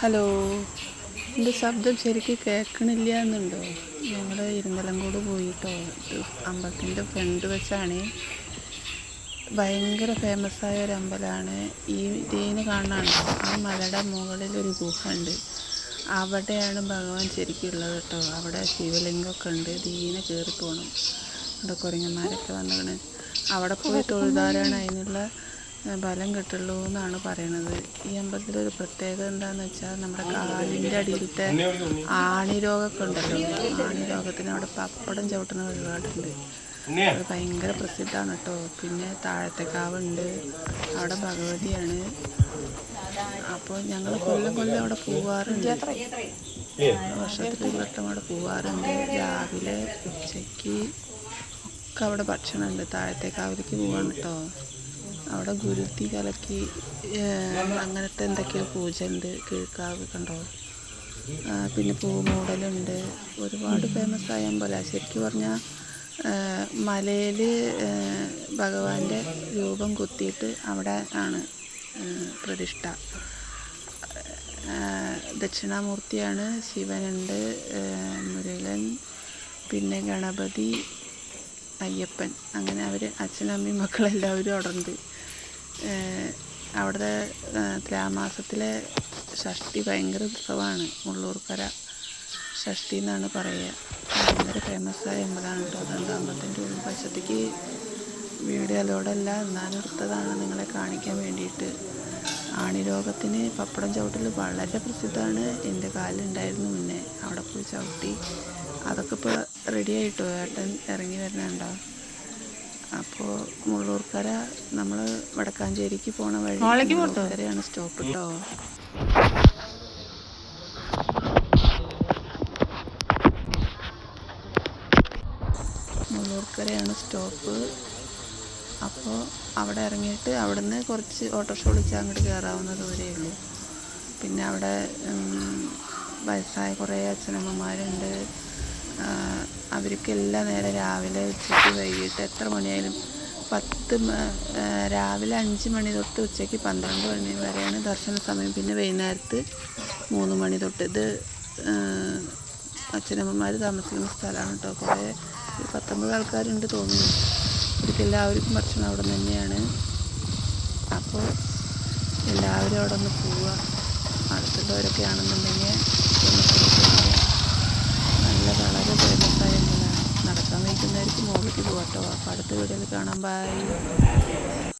Hello. എന്റെ ശബ്ദം ശരിക്കും കേൾക്കണില്ല എന്നുണ്ടോ ഞങ്ങൾ ഇരുന്നലങ്കോട് പോയിട്ടോ അമ്പലത്തിന്റെ ഫ്രണ്ട് വെച്ചാണ് ഭയങ്കര ഫേമസ് ആയ ഒരു അമ്പലമാണ് ഈ ഇതിന് കാണാണ്? ആ മലയുടെ മുകളിൽ ഒരു ഗുഹ ഉണ്ട് അവിടെയാണ് ഭഗവാൻ ശരിക്കും ഉള്ളത് കേട്ടോ. അവിടെ ശിവലിംഗമൊക്കെ ഉണ്ട്. ദീനെ കയറി പോകണം അവിടെ കുരങ്ങന്മാരൊക്കെ വന്നിങ്ങനെ അവിടെ പോയി തൊഴുതാലാണ് അതിനുള്ള ബലം കിട്ടുള്ളൂ എന്നാണ് പറയണത്. ഈ അമ്പലത്തിലൊരു പ്രത്യേകത എന്താണെന്ന് വെച്ചാൽ നമ്മുടെ കാലിന്റെ അടിയിലത്തെ ആണി രോഗമൊക്കെ ഉണ്ടല്ലോ. ആണി രോഗത്തിന് അവിടെ പപ്പടം ചവിട്ടുന്ന ഒരുപാടുണ്ട്. അത് ഭയങ്കര പ്രസിദ്ധമാണ് കേട്ടോ. പിന്നെ താഴത്തെ കാവുണ്ട് അവിടെ ഭഗവതിയാണ്. അപ്പോൾ ഞങ്ങൾ കൊല്ലം കൊല്ലം അവിടെ പോവാറുണ്ട്. വർഷത്തിൽ ഒരു വട്ടം അവിടെ പോവാറുണ്ട്. രാവിലെ ഉച്ചയ്ക്ക് ഒക്കെ അവിടെ ഭക്ഷണമുണ്ട്. താഴത്തെ കാവിലേക്ക് പോവാണ് കേട്ടോ. അവിടെ ഗുരുത്തി കലക്കി അങ്ങനത്തെ എന്തൊക്കെയോ പൂജ ഉണ്ട് കിഴക്കാവ് കണ്ടോ? പിന്നെ പൂമൂടലുണ്ട്. ഒരുപാട് ഫേമസ് ആയ അമ്പലം. ശരിക്കും പറഞ്ഞാൽ മലയിൽ ഭഗവാന്റെ രൂപം കുത്തിയിട്ട് അവിടെ ആണ് പ്രതിഷ്ഠ. ദക്ഷിണാമൂർത്തിയാണ് ശിവനുണ്ട് മുരുകൻ പിന്നെ ഗണപതി അയ്യപ്പൻ. അങ്ങനെ അവർ അച്ഛനമ്മയും മക്കളെല്ലാവരും അവിടെ ഉണ്ട് അവിടുത്തെ ത്രാമാസത്തിലെ ഷഷ്ടി ഭയങ്കര ഉത്സവമാണ്. മുള്ളൂർക്കര ഷഷ്ടി എന്നാണ് പറയുക. ഭയങ്കര ഫേമസ് ആയ അമ്പലമാണ് കേട്ടോ. അതുകൊണ്ട് ഉള്ളിൽ പശത്തേക്ക് വീഡിയോ അതോടല്ല എന്നാലും എടുത്തതാണ് നിങ്ങളെ കാണിക്കാൻ വേണ്ടിയിട്ട്. ആണിരോഗത്തിന് പപ്പടം ചവിട്ടൽ വളരെ പ്രസിദ്ധമാണ്. എന്റെ കാലിലുണ്ടായിരുന്നു മുന്നേ. അവിടെ പോയി ചവിട്ടി. അതൊക്കെ ഇപ്പോൾ റെഡി ആയിട്ടോ? ഏട്ടൻ ഇറങ്ങി വരുന്നുണ്ടോ അപ്പോൾ മുള്ളൂർക്കര നമ്മൾ വടക്കാഞ്ചേരിക്ക് പോണ വഴി മുള്ളൂർക്കരയാണ് സ്റ്റോപ്പ് കേട്ടോ മുള്ളൂർക്കരയാണ് സ്റ്റോപ്പ്. അപ്പോൾ അവിടെ ഇറങ്ങിയിട്ട് അവിടുന്ന് കുറച്ച് ഓട്ടോറിക്ഷ വിളിച്ചാൽ അങ്ങോട്ട് കയറാവുന്ന ദൂരേ ഉള്ളൂ. പിന്നെ അവിടെ വയസ്സായ കുറേ അച്ഛനമ്മമാരുണ്ട്. ആ, അവർക്കെല്ലാം നേരം രാവിലെ ഉച്ചയ്ക്ക് വൈകിട്ട് എത്ര മണിയായാലും പത്ത് രാവിലെ അഞ്ച് മണി തൊട്ട് ഉച്ചയ്ക്ക് പന്ത്രണ്ട് മണി വരെയാണ് ദർശന സമയം. പിന്നെ വൈകുന്നേരത്ത് മൂന്ന് മണി തൊട്ട്. ഇത് അച്ഛനമ്മമാർ താമസിക്കുന്ന സ്ഥലമാണ് കേട്ടോ കുറേ പത്തൊമ്പത് ആൾക്കാരുണ്ട് തോന്നുന്നു. ഇവർക്ക് എല്ലാവർക്കും ഭക്ഷണം അവിടെ നിന്ന് തന്നെയാണ്. അപ്പോൾ എല്ലാവരും അവിടെ ഒന്ന് പോവുക. അടുത്തുള്ളവരൊക്കെ ആണെന്നുണ്ടെങ്കിൽ ഒന്ന് പോയിട്ട് നല്ല വളരെ ഫേമസ് ആയ നടക്കാൻ വയ്ക്കുന്നവർക്ക് മുകളിലേക്ക് പോകട്ടോ. അപ്പോൾ അടുത്ത വീഡിയോയിൽ കാണാൻ ബൈ